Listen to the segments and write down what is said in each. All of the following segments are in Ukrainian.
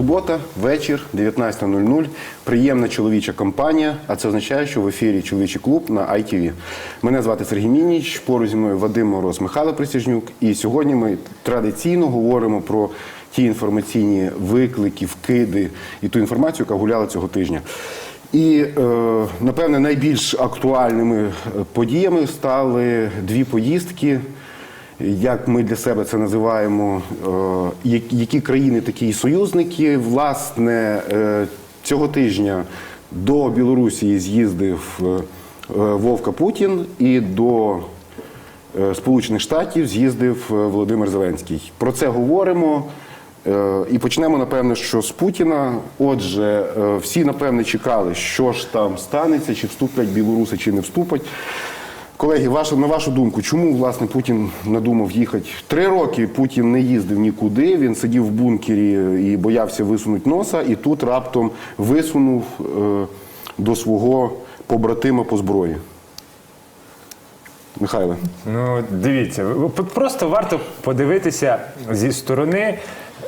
субота, вечір, 19.00. Приємна чоловіча компанія, а це означає, що в ефірі чоловічий клуб на ITV. Мене звати Сергій Мініч, поруч зі мною Вадим Мороз, Михайло Присяжнюк. І сьогодні ми традиційно говоримо про ті інформаційні виклики, вкиди і ту інформацію, яка гуляла цього тижня. І, е, напевне, найбільш актуальними е, подіями стали дві поїздки як ми для себе це називаємо, е, які країни такі союзники. Власне, е, цього тижня до Білорусі з'їздив е, Вовка Путін і до Сполучених Штатів з'їздив Володимир Зеленський. Про це говоримо. І почнемо, напевне, що з Путіна. Отже, всі, напевне, чекали, що ж там станеться, чи вступлять білоруси, чи не вступать. Колеги, ваша, на вашу думку, чому власне Путін надумав їхати? Три роки Путін не їздив нікуди, він сидів в бункері і боявся висунути носа, і тут раптом висунув е, до свого побратима по зброї. Михайле. Ну, дивіться, просто варто подивитися зі сторони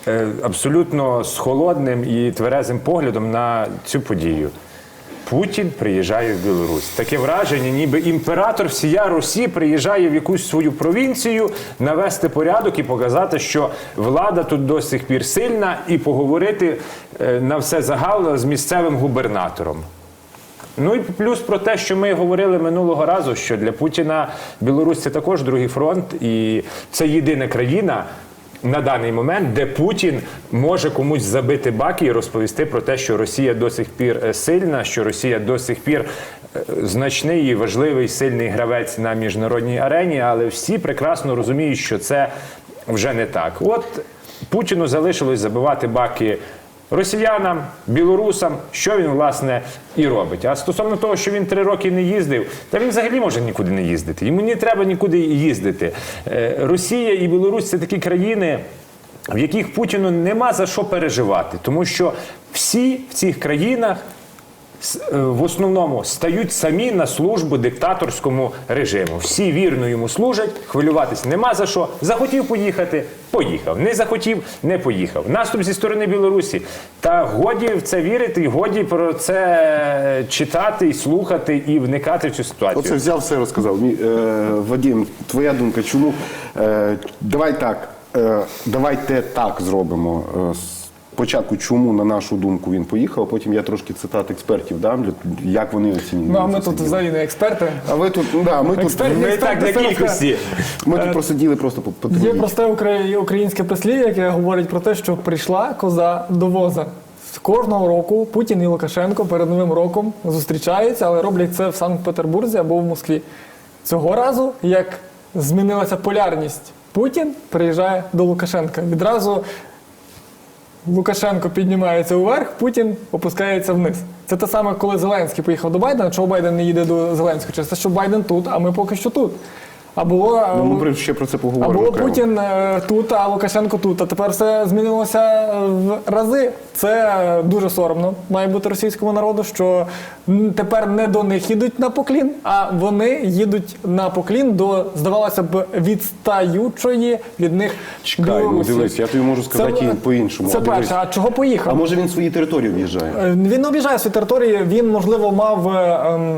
е, абсолютно з холодним і тверезим поглядом на цю подію. Путін приїжджає в Білорусь. Таке враження, ніби імператор всія Русі приїжджає в якусь свою провінцію навести порядок і показати, що влада тут до сих пір сильна, і поговорити е, на все загал з місцевим губернатором. Ну і плюс про те, що ми говорили минулого разу, що для Путіна Білорусь це також другий фронт, і це єдина країна. На даний момент, де Путін може комусь забити баки і розповісти про те, що Росія до сих пір е, сильна, що Росія до сих пір е, значний і важливий сильний гравець на міжнародній арені, але всі прекрасно розуміють, що це вже не так. От Путіну залишилось забивати баки росіянам, білорусам, що він власне і робить. А стосовно того, що він три роки не їздив, та він взагалі може нікуди не їздити. Йому не треба нікуди їздити. Е, Росія і Білорусь це такі країни. В яких Путіну нема за що переживати, тому що всі в цих країнах в основному стають самі на службу диктаторському режиму. Всі вірно йому служать, хвилюватись нема за що. Захотів поїхати, поїхав. Не захотів, не поїхав. Наступ зі сторони Білорусі. Та годі в це вірити, і годі про це читати і слухати і вникати в цю ситуацію. Оце взяв все розказав. Е, Вадим, твоя думка, чому? Е, давай так, е, давайте так зробимо. Е, Спочатку, чому, на нашу думку, він поїхав, а потім я трошки цитат експертів дам, як вони оцінюють. Ну а ми тут взагалі не експерти. А ви тут, да, ми тут, Експерт- Ми так для кількості. ми тут просиділи просто по, по Є просте українське прислів'я, яке говорить про те, що прийшла коза до воза. З Кожного року Путін і Лукашенко перед Новим роком зустрічаються, але роблять це в Санкт-Петербурзі або в Москві. Цього разу, як змінилася полярність, Путін приїжджає до Лукашенка. Відразу Лукашенко піднімається вверх, Путін опускається вниз. Це те саме, коли Зеленський поїхав до Байдена. Чого Байден не їде до Зеленського? Через що Байден тут, а ми поки що тут. А було Ну, ми ще про це а поговоримо. було окремо. Путін е, тут, а Лукашенко тут. А тепер все змінилося е, в рази. Це е, дуже соромно має бути російському народу, що тепер не до них їдуть на поклін, а вони їдуть на поклін до, здавалося б, відстаючої від них Чекай, ну дивись, я тобі можу сказати Це, по-іншому. Це перше. А чого поїхав? А може він свої території в'їжджає? Е, Він обіжає свої території. Він можливо мав е, ем,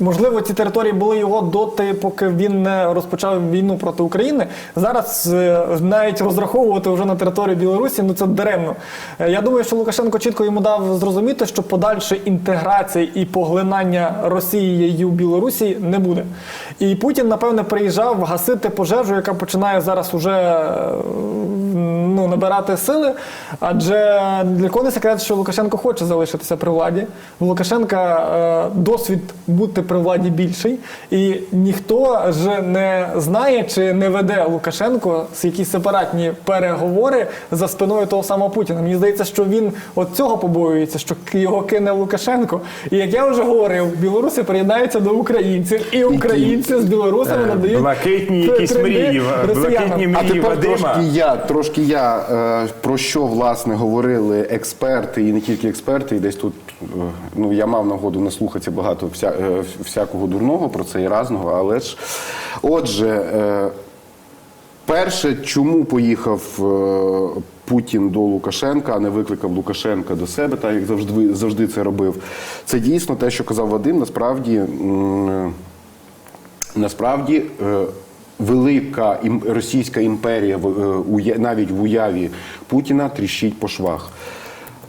можливо, ці території були його доти, поки він не розпочав війну проти України. Зараз е, навіть розраховувати вже на територію Білорусі, ну це даремно. Е, Я думаю, що Лукашенко чітко йому дав зрозуміти, що подальше інтеграції і поглинання Росією Білорусі не буде. І Путін, напевне, приїжджав гасити пожежу, яка починає зараз уже е, ну, набирати сили. Адже для кого не секрет, що Лукашенко хоче залишитися при владі. У Лукашенка досвід бути при владі більший, і ніхто ж не знає чи не веде Лукашенко з якісь сепаратні переговори за спиною того самого Путіна. Мені здається, що він от цього побоюється, що його кине Лукашенко. І як я вже говорив, білоруси приєднаються до українців, і українці з білорусами надають Блакитні якісь мрії, блакитні А тепер трошки я, трошки я е, про що власне говорили експерти і не тільки експерти, і десь тут е, ну я мав нагоду наслухатися багато вся, е, всякого дурного про це і разного, але ж отже. Е, Перше, чому поїхав е, Путін до Лукашенка, а не викликав Лукашенка до себе, так як завжди завжди це робив. Це дійсно те, що казав Вадим. Насправді. Насправді е, велика російська імперія е, навіть в уяві Путіна тріщить по швах.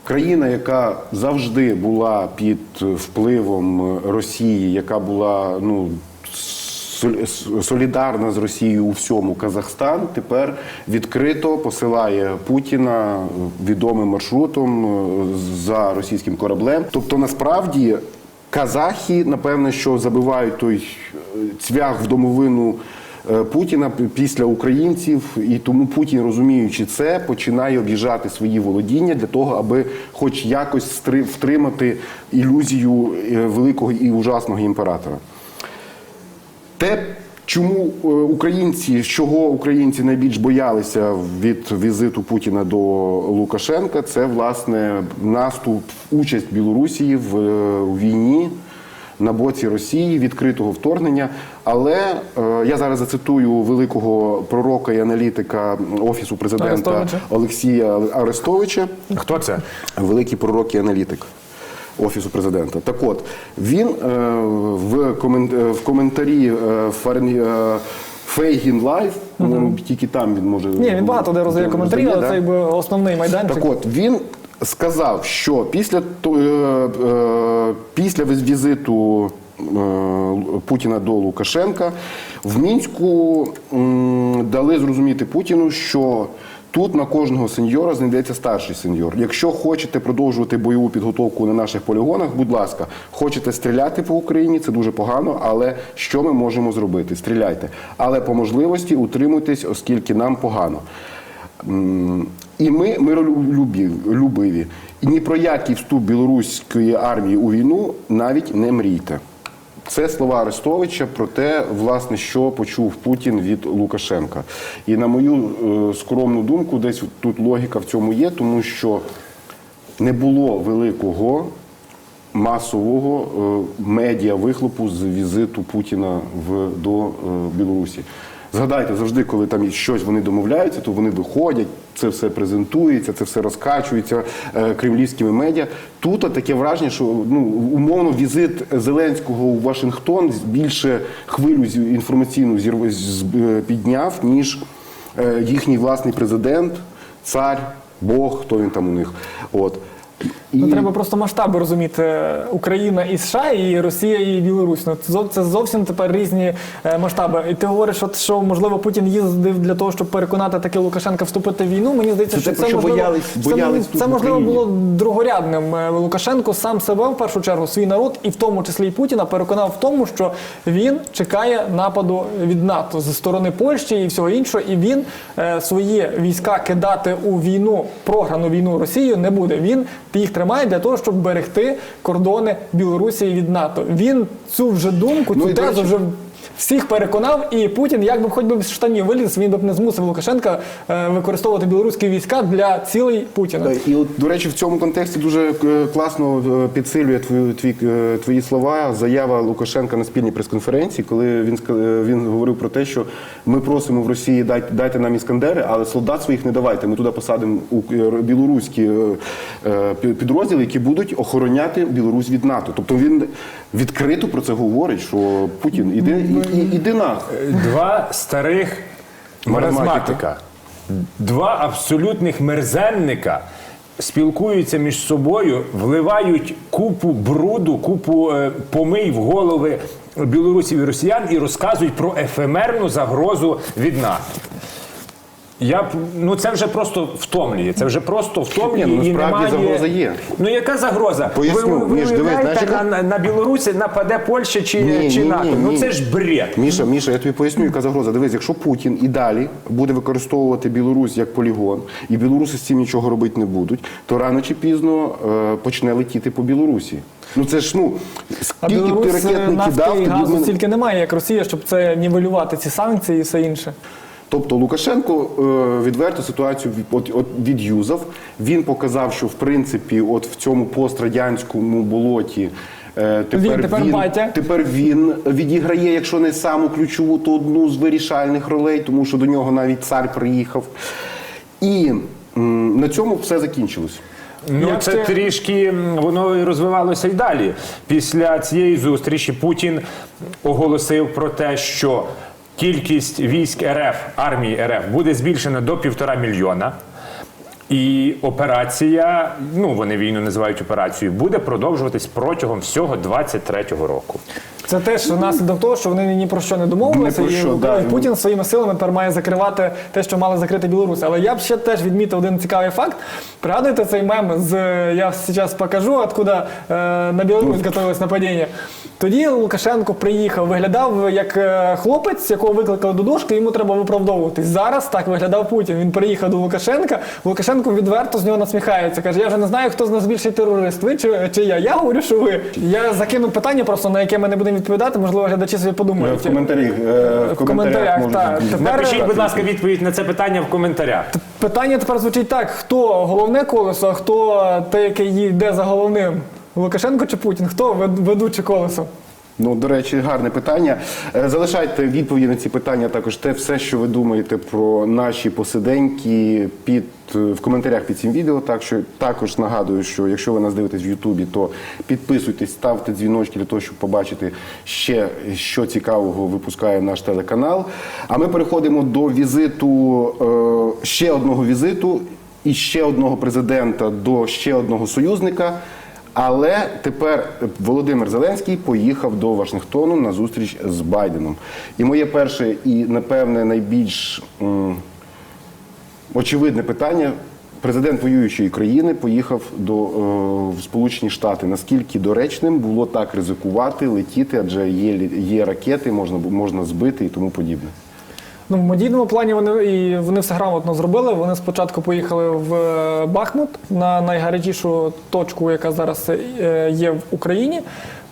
Країна, яка завжди була під впливом Росії, яка була ну, солідарна з Росією у всьому Казахстан, тепер відкрито посилає Путіна відомим маршрутом е, за російським кораблем. Тобто, насправді. Казахи, напевне, що забивають той е, цвях в домовину Путіна після українців, і тому Путін, розуміючи це, починає об'їжджати свої володіння для того, аби хоч якось втримати ілюзію е, великого і ужасного імператора. Те, чому е, українці, чого українці найбільш боялися від візиту Путіна до Лукашенка, це власне наступ, участь Білорусі в е, війні на боці Росії, відкритого вторгнення. Але е, я зараз зацитую великого пророка і аналітика офісу президента Арестовича. Олексія Арестовича. Хто це? Великий пророк і аналітик Офісу президента. Так от, він е, в, комен, в коментарі е, е, Фейгін Лайв, ну, тільки там він може. Ні, він багато де роздає коментарі, але да? це основний майданчик. Так от він сказав, що після е, е, після візиту е, Путіна до Лукашенка в мінську дали зрозуміти Путіну, що. Тут на кожного сеньора знайдеться старший сеньор. Якщо хочете продовжувати бойову підготовку на наших полігонах, будь ласка, хочете стріляти по Україні, це дуже погано. Але що ми можемо зробити? Стріляйте. Але по можливості утримуйтесь, оскільки нам погано. І ми миролюбиві. І ні про який вступ білоруської армії у війну навіть не мрійте. Це слова Арестовича про те, власне, що почув Путін від Лукашенка. І на мою е, скромну думку, десь тут логіка в цьому є, тому що не було великого масового е, медіа вихлопу з візиту Путіна в, до е, Білорусі. Згадайте, завжди, коли там щось вони домовляються, то вони виходять, це все презентується, це все розкачується е, кремлівськими медіа. Тут таке враження, що ну умовно візит Зеленського у Вашингтон більше хвилю інформаційну е, підняв, ніж е, їхній власний президент, цар, Бог, хто він там у них. От. І... Ну, треба просто масштаби розуміти. Україна і США, і Росія, і Білорусь. Ну, це зовсім тепер різні е, масштаби. І ти говориш, от, що можливо Путін їздив для того, щоб переконати таки Лукашенка вступити в війну. Мені здається, Це що це, що можливо, боялись- боялись тут це можливо було другорядним. Е, Лукашенко сам себе в першу чергу, свій народ, і в тому числі і Путіна, переконав в тому, що він чекає нападу від НАТО зі сторони Польщі і всього іншого. І він е, свої війська кидати у війну, програну війну Росією не буде. Він їх тримає для того, щоб берегти кордони Білорусі від НАТО. Він цю вже думку, Ну, цю ну, тезу вже. Всіх переконав, і Путін, як би хоч би з штанів виліз, він би не змусив Лукашенка е, використовувати білоруські війська для цілей Путіна. І от, до речі, в цьому контексті дуже е, класно е, підсилює твої, твій, твої слова заява Лукашенка на спільній прес-конференції, коли він він говорив про те, що ми просимо в Росії дайте, дайте нам іскандери, але солдат своїх не давайте. Ми туди посадимо у- білоруські підрозділи, які будуть охороняти Білорусь від НАТО. Тобто він відкрито про це говорить, що Путін іди, і, і, іди нах. Два старих маразматика, два абсолютних мерзенника спілкуються між собою, вливають купу бруду, купу е, помий в голови білорусів і росіян і розказують про ефемерну загрозу від НАТО. Я б- ну це вже просто втомлює. Це вже просто втомлює. Ні, ну, і насправді немає... загроза є. Ну яка загроза? Поясню, ви, ви Міш, дивись, уявляєте, знаєш, яка- на, на Білорусі нападе Польща чи, Ні, чи ні, НАТО? ні, ну ні. це ж бред. Міша, Міша, я тобі поясню, яка загроза. Дивись, якщо Путін і далі буде використовувати Білорусь як полігон, і білоруси з цим нічого робити не будуть, то рано чи пізно е, почне летіти по Білорусі. Ну це ж ну А скільки б ти Білорусь ракет е, не нафти кидав, і тоді газу ми- стільки немає, як Росія, щоб це нівелювати ці санкції і все інше. Тобто Лукашенко е, відверто ситуацію відюзав. Він показав, що в принципі, от в цьому пострадянському болоті. е, Тепер Він тепер батя. тепер він відіграє, якщо не саму ключову, то одну з вирішальних ролей, тому що до нього навіть цар приїхав. І м, на цьому все закінчилось. Ну, Як це це- трішки воно і розвивалося й далі. Після цієї зустрічі Путін оголосив про те, що кількість військ РФ, армії РФ буде збільшена до півтора мільйона. І операція, ну вони війну називають операцією, буде продовжуватись протягом всього 23-го року. Це теж наслідок того, що вони ні про що не домовилися, Ні про і що, да. Путін своїми силами тепер має закривати те, що мали закрити Білорусь. Але я б ще теж відмітив один цікавий факт. Пригадуєте цей мем з я зараз покажу, откуда е, на Білорусь готувалось нападіння. Тоді Лукашенко приїхав, виглядав як е, хлопець, якого викликали до дошки, йому треба виправдовуватись. Зараз так виглядав Путін. Він приїхав до Лукашенка. Лукашенко відверто з нього насміхається. Каже: я вже не знаю, хто з нас більший терорист. Ви чи, чи я? Я говорю, що ви. Я закину питання, просто на яке ми не будемо відповідати. Можливо, глядачі собі подумають. В коментарі е, в В коментарях, так. Напишіть, будь ласка, відповідь на це питання в коментарях. Питання тепер звучить так: хто головне колесо, а хто те, яке йде за головним? Лукашенко чи Путін? Хто вед- ведуче колесо? Ну, до речі, гарне питання. Е, Залишайте відповіді на ці питання також те все, що ви думаєте про наші посиденьки під е, в коментарях під цим відео. Так що також нагадую, що якщо ви нас дивитесь в Ютубі, то підписуйтесь, ставте дзвіночки для того, щоб побачити ще що цікавого випускає наш телеканал. А ми переходимо до візиту е, ще одного візиту і ще одного президента до ще одного союзника. Але тепер Володимир Зеленський поїхав до Вашингтону на зустріч з Байденом. І моє перше і напевне найбільш м, очевидне питання. Президент воюючої країни поїхав до е, в Сполучені Штати. Наскільки доречним було так ризикувати, летіти, адже є, є ракети, можна можна збити і тому подібне. Ну, в медійному плані вони і вони все грамотно зробили. Вони спочатку поїхали в е, Бахмут на найгарячішу точку, яка зараз е, є в Україні.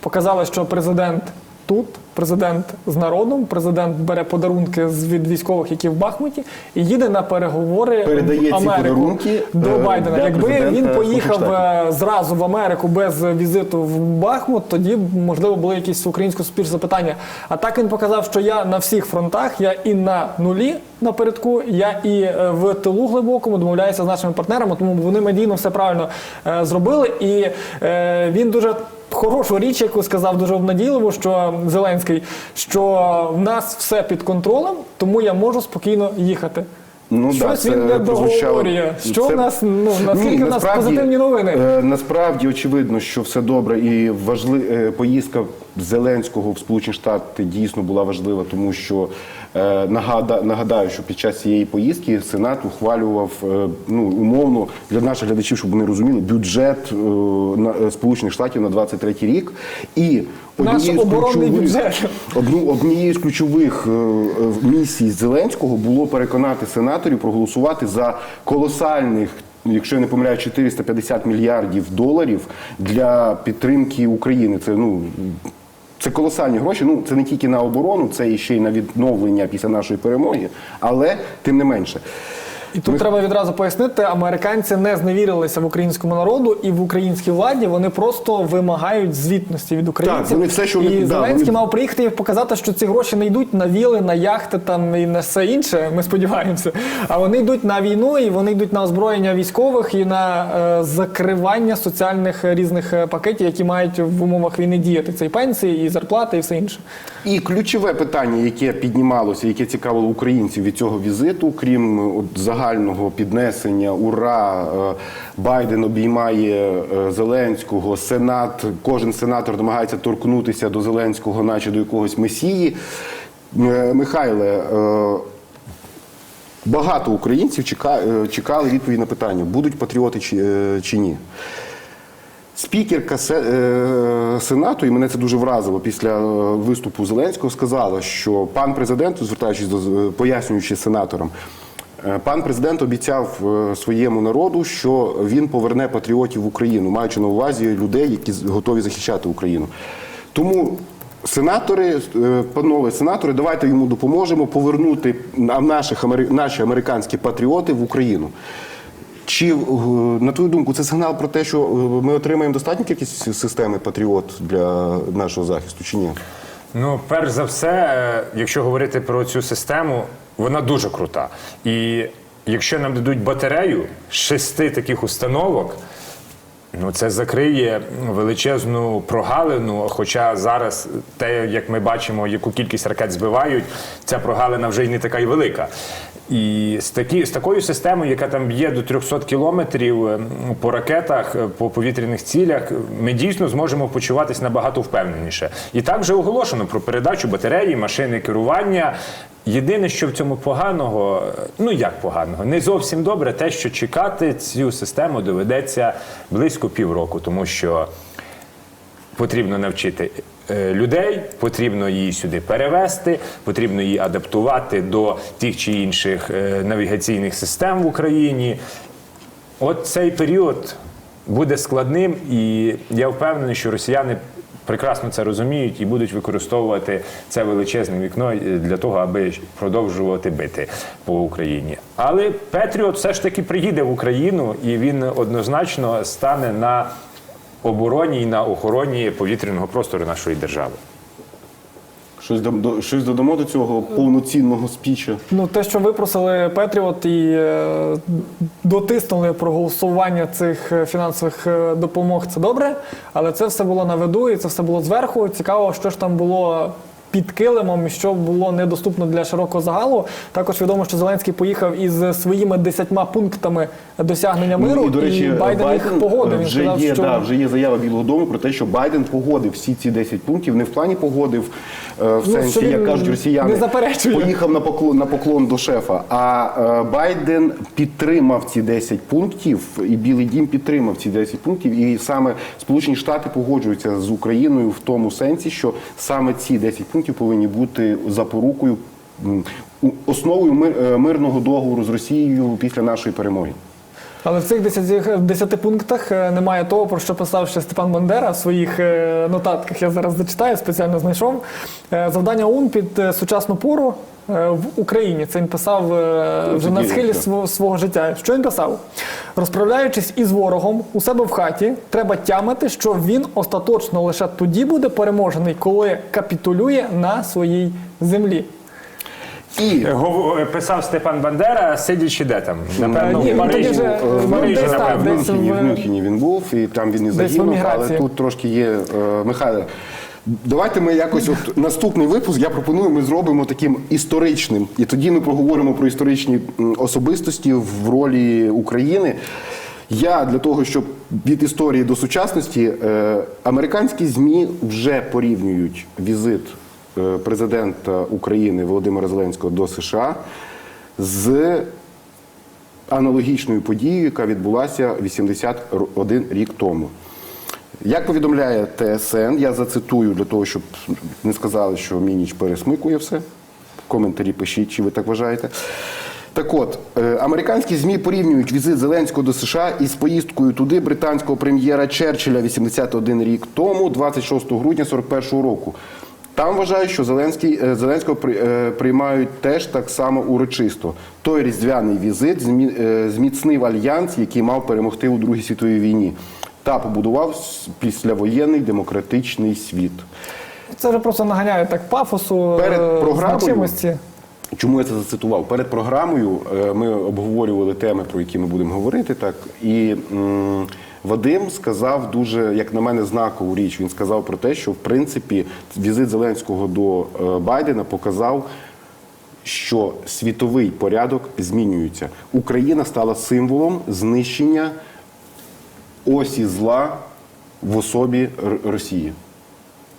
Показали, що президент тут, президент з народом, президент бере подарунки від військових, які в Бахмуті, і їде на переговори Передає в Америку подарунки, до е, Байдена. Якби він поїхав е, зразу в Америку без візиту в Бахмут, тоді можливо були якісь українсько суспільство запитання. А так він показав, що я на всіх фронтах, я і на нулі напередку, я і е, в тилу глибокому домовляюся з нашими партнерами, тому вони медійно все правильно зробили. І він дуже. Хорошу річ, яку сказав дуже обнадійливо, що Зеленський, що в нас все під контролем, тому я можу спокійно їхати. Ну, Щось да, він не прозвучало- договорює. Що це- в нас, ну, наскільки Ні, в нас позитивні новини? е, насправді очевидно, що все добре, і важли, е, поїздка Зеленського в Сполучені Штати дійсно була важлива, тому що нагадаю, що під час цієї поїздки Сенат ухвалював е, ну умовно для наших глядачів, щоб вони розуміли, бюджет е, е, Сполучених Штатів на 23 рік і однією з ключових-. Одну однією з ключових е, е, місій Зеленського було переконати сенаторів проголосувати за колосальних. Якщо я не помиляю, 450 мільярдів доларів для підтримки України. Це ну це колосальні гроші. Ну це не тільки на оборону, це і ще й на відновлення після нашої перемоги, але тим не менше. І тут треба відразу пояснити, американці не зневірилися в українському народу і в українській владі. Вони просто вимагають звітності від українців. Так, вони все, що вони- і да, Зеленський вони- мав приїхати і показати, що ці гроші не йдуть на віли, на яхти там і на все інше. Ми сподіваємося. А вони йдуть на війну, і вони йдуть на озброєння військових і на е, закривання соціальних е, різних е, пакетів, які мають в умовах війни діяти. Це і пенсії, і зарплати, і все інше. І ключове питання, яке піднімалося, яке цікавило українців від цього візиту, крім от, загального піднесення, ура, е, Байден обіймає е, Зеленського, Сенат, кожен сенатор намагається торкнутися до Зеленського, наче до якогось месії. Е, Михайле, багато українців чекали відповіді на питання, будуть патріоти чи, ні. Спікерка Сенату, і мене це дуже вразило після виступу Зеленського, сказала, що пан президент, звертаючись до пояснюючи сенаторам, пан президент обіцяв е, своєму народу, що він поверне патріотів в Україну, маючи на увазі людей, які готові захищати Україну. Тому. Сенатори, е, панове сенатори, давайте йому допоможемо повернути наших наші американські патріоти в Україну. Чи е, на твою думку це сигнал про те, що е, ми отримаємо достатню кількість системи Патріот для нашого захисту, чи ні? Ну, перш за все, е, якщо говорити про цю систему, вона дуже крута. І якщо нам дадуть батарею шести таких установок, ну це закриє величезну прогалину. Хоча зараз, те, як ми бачимо, яку кількість ракет збивають, ця прогалина вже й не така й велика. І з, такі, з такою системою, яка там б'є до 300 кілометрів е, по ракетах, е, по повітряних цілях, ми дійсно зможемо почуватись набагато впевненіше. І так вже оголошено про передачу батареї, машини керування. Єдине, що в цьому поганого, е, ну як поганого, не зовсім добре, те, що чекати цю систему доведеться близько півроку, тому що потрібно навчити е, людей, потрібно її сюди перевести, потрібно її адаптувати до тих чи інших е, навігаційних систем в Україні. От цей період буде складним, і я впевнений, що росіяни прекрасно це розуміють і будуть використовувати це величезне вікно е, для того, аби продовжувати бити по Україні. Але Петріот все ж таки приїде в Україну, і він однозначно стане на обороні і на охороні повітряного простору нашої держави. Щось, до- щось додамо до цього повноцінного спіча. Ну, те, що випросили Петріот і е, дотиснули про голосування цих е, фінансових е, допомог, це добре, але це все було на виду і це все було зверху. Цікаво, що ж там було. Під килимом, що було недоступно для широкого загалу. Також відомо, що Зеленський поїхав із своїми десятьма пунктами досягнення миру, Ну, і, до речі, Байден, їх погодив. Він вже сказав, є, що да, вже є заява Білого Дому про те, що Байден погодив всі ці 10 пунктів. Не в плані погодив е, в Ну, сенсі, як кажуть росіяни, не заперечує. поїхав на поклон, на поклон до шефа. А е, Байден підтримав ці 10 пунктів, і Білий Дім підтримав ці 10 пунктів. І саме Сполучені Штати погоджуються з Україною в тому сенсі, що саме ці 10 пунктів повинні бути запорукою. Основою е, мирного договору з Росією після нашої перемоги. Але в цих 10, 10 пунктах е, немає того, про що писав ще Степан Бандера в своїх е, нотатках. Я зараз зачитаю, спеціально знайшов. Е, Завдання ОУН під сучасну пору в Україні. Це він писав вже на схилі свого, свого життя. Що він писав? Розправляючись із ворогом у себе в хаті, треба тямити, що він остаточно лише тоді буде переможений, коли капітулює на своїй землі. І Гов- е, Писав Степан Бандера, сидячи де там? Напевно, Ні, в тоді вже, Е, В в Парижі, десь так, напевно. десь Мюнхені, в- в Мюнхені він був, і там він і загинув, але еміграції. тут трошки є е, Михайло. Давайте ми якось от наступний випуск. Я пропоную, ми зробимо таким історичним, і тоді ми поговоримо про історичні м, особистості в ролі України. Я для того, щоб від історії до сучасності, е, американські змі вже порівнюють візит е, президента України Володимира Зеленського до США з аналогічною подією, яка відбулася 81 рік тому. Як повідомляє ТСН, я зацитую для того, щоб не сказали, що Мініч пересмикує все. В коментарі пишіть, чи ви так вважаєте. Так от, е, американські ЗМІ порівнюють візит Зеленського до США із поїздкою туди британського прем'єра Черчилля 81 рік тому, 26 грудня 41 року. Там вважають, що Зеленський, е, Зеленського е, приймають теж так само урочисто. Той різдвяний візит е, зміцнив альянс, який мав перемогти у Другій світовій війні, та побудував післявоєнний демократичний світ. Це вже просто наганяє так пафосу, Перед програмою значимості. Чому я це зацитував? Перед програмою ми обговорювали теми, про які ми будемо говорити. Так і м, Вадим сказав дуже, як на мене, знакову річ. Він сказав про те, що в принципі візит Зеленського до е, Байдена показав. Що світовий порядок змінюється. Україна стала символом знищення осі зла в особі Росії.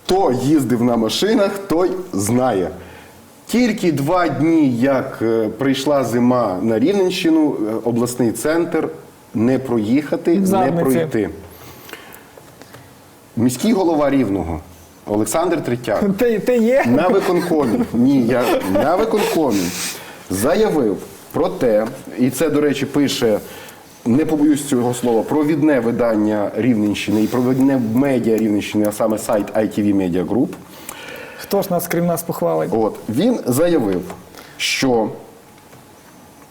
Хто їздив на машинах, той знає. Тільки два дні, як е, прийшла зима на Рівненщину, е, обласний центр не проїхати, не пройти. Міський голова Рівного Олександр Третяк Ти, ти є? на виконкомі. Ні, я на виконкомі заявив про те, і це, до речі, пише. Не побоюсь цього слова, провідне видання Рівненщини і провідне медіа Рівненщини, а саме сайт ITV Media Group. Хто ж нас крім нас похвалить? От він заявив, що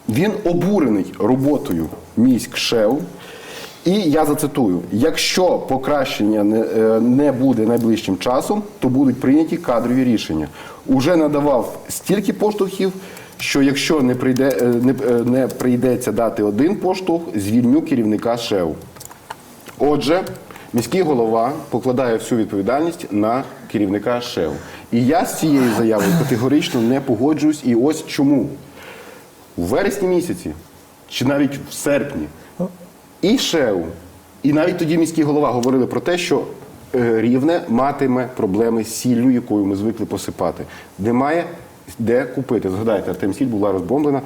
він обурений роботою міськ ШЕУ. І я зацитую: якщо покращення не, е, не буде найближчим часом, то будуть прийняті кадрові рішення. Уже надавав стільки поштовхів, що якщо не прийде е, не, е, не прийдеться дати один поштовх, звільню керівника ШЕУ. Отже, міський голова покладає всю відповідальність на керівника ШЕУ. І я з цією заявою категорично не погоджуюсь. І ось чому. У вересні місяці, чи навіть в серпні, і ШЕУ, і навіть тоді міський голова говорили про те, що е, рівне матиме проблеми з сіллю, якою ми звикли посипати. Немає де купити. Згадайте, Артем Сіль була розбомблена.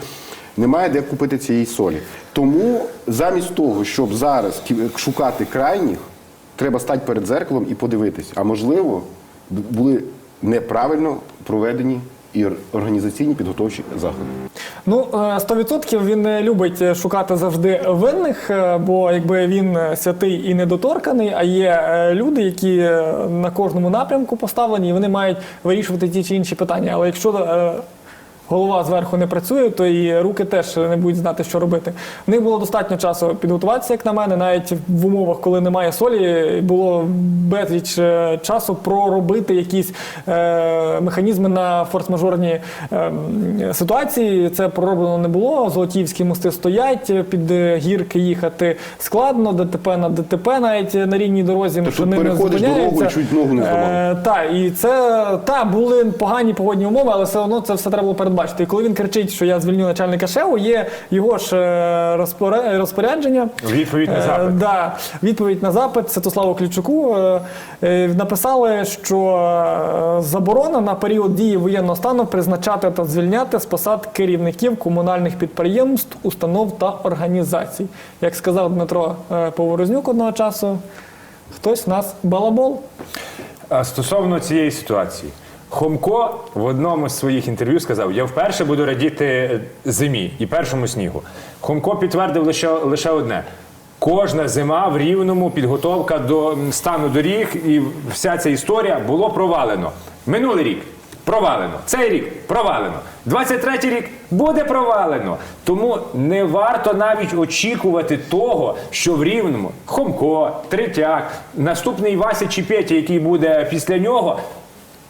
Немає де купити цієї солі. Тому замість того, щоб зараз шукати крайніх, треба стати перед зеркалом і подивитись. А можливо, були неправильно проведені і організаційні підготовчі заходи. Ну, е, 100% він не любить е, шукати завжди винних, е, бо якби він е, святий і недоторканий, а є е, люди, які е, на кожному напрямку поставлені, і вони мають вирішувати ті чи інші питання. Але якщо е, голова зверху не працює, то і руки теж не будуть знати, що робити. В них було достатньо часу підготуватися, як на мене, навіть в умовах, коли немає солі, було безліч е, часу проробити якісь е, механізми на форс-мажорні е, ситуації. Це пророблено не було. Золотівські мости стоять, під гірки їхати складно, ДТП на ДТП навіть на рівній дорозі. Тобто машини не переходиш дорогу і чуть ногу не зламав. Е, та, і це та були погані погодні умови, але все одно це все треба було передбачити. І коли він кричить, що я звільню начальника ШЕУ, є його ж е, розпорядження. Відповідь на Е, запит. да, відповідь на запит Святославу Клічуку е, е, написали, що е, заборона на період дії воєнного стану призначати та звільняти з посад керівників комунальних підприємств, установ та організацій. Як сказав Дмитро Поворознюк одного часу, хтось в нас балабол. А стосовно цієї ситуації, Хомко в одному з своїх інтерв'ю сказав: Я вперше буду радіти е, зимі і першому снігу. Хомко підтвердив лише, лише одне. Кожна зима в рівному підготовка до стану доріг і вся ця історія було провалено. Минулий рік провалено. Цей рік провалено. 23-й рік буде провалено. Тому не варто навіть очікувати того, що в рівному Хомко, Третяк, наступний Вася чи Петя, який буде після нього,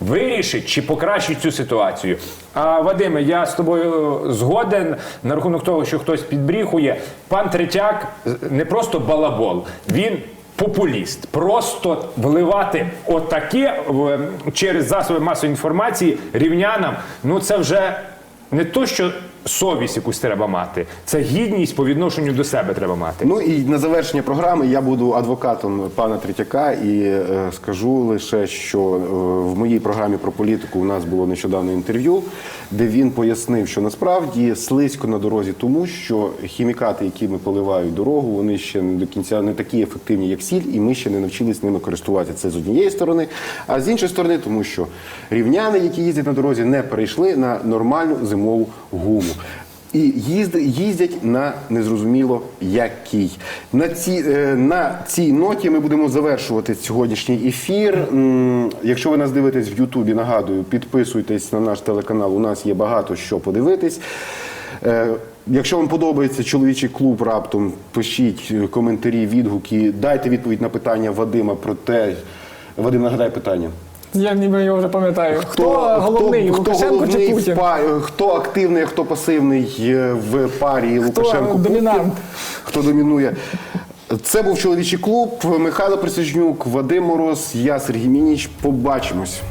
вирішить чи покращить цю ситуацію. А Вадиме, я з тобою е, згоден на рахунок того, що хтось підбріхує. Пан Третяк е, не просто балабол, він. Популіст, просто вливати отаке в- через засоби масової інформації рівнянам. Ну це вже не то, що совість якусь треба мати, це гідність по відношенню до себе треба мати. Ну і на завершення програми я буду адвокатом пана Третяка і е, скажу лише, що е, в моїй програмі про політику у нас було нещодавно інтерв'ю, де він пояснив, що насправді слизько на дорозі, тому що хімікати, якими поливають дорогу, вони ще не до кінця не такі ефективні, як сіль, і ми ще не навчились ними користуватися. Це з однієї сторони, а з іншої сторони, тому що рівняни, які їздять на дорозі, не перейшли на нормальну зимову гуму. І їздять на незрозуміло який. На, ці, е, на цій ноті ми будемо завершувати сьогоднішній ефір. Якщо ви нас дивитесь в Ютубі, нагадую, підписуйтесь на наш телеканал. У нас є багато що подивитись. Е, Якщо вам подобається чоловічий клуб раптом, пишіть коментарі, відгуки, дайте відповідь на питання Вадима про те. Вадим, нагадай питання. Я ніби його вже пам'ятаю. Хто, головний, хто, Лукашенко головний чи Путін? па- хто активний, хто пасивний е, в парі Лукашенко домінант? Хто домінує. Це був чоловічий клуб. Михайло Присяжнюк, Вадим Мороз, я Сергій Мініч. Побачимось.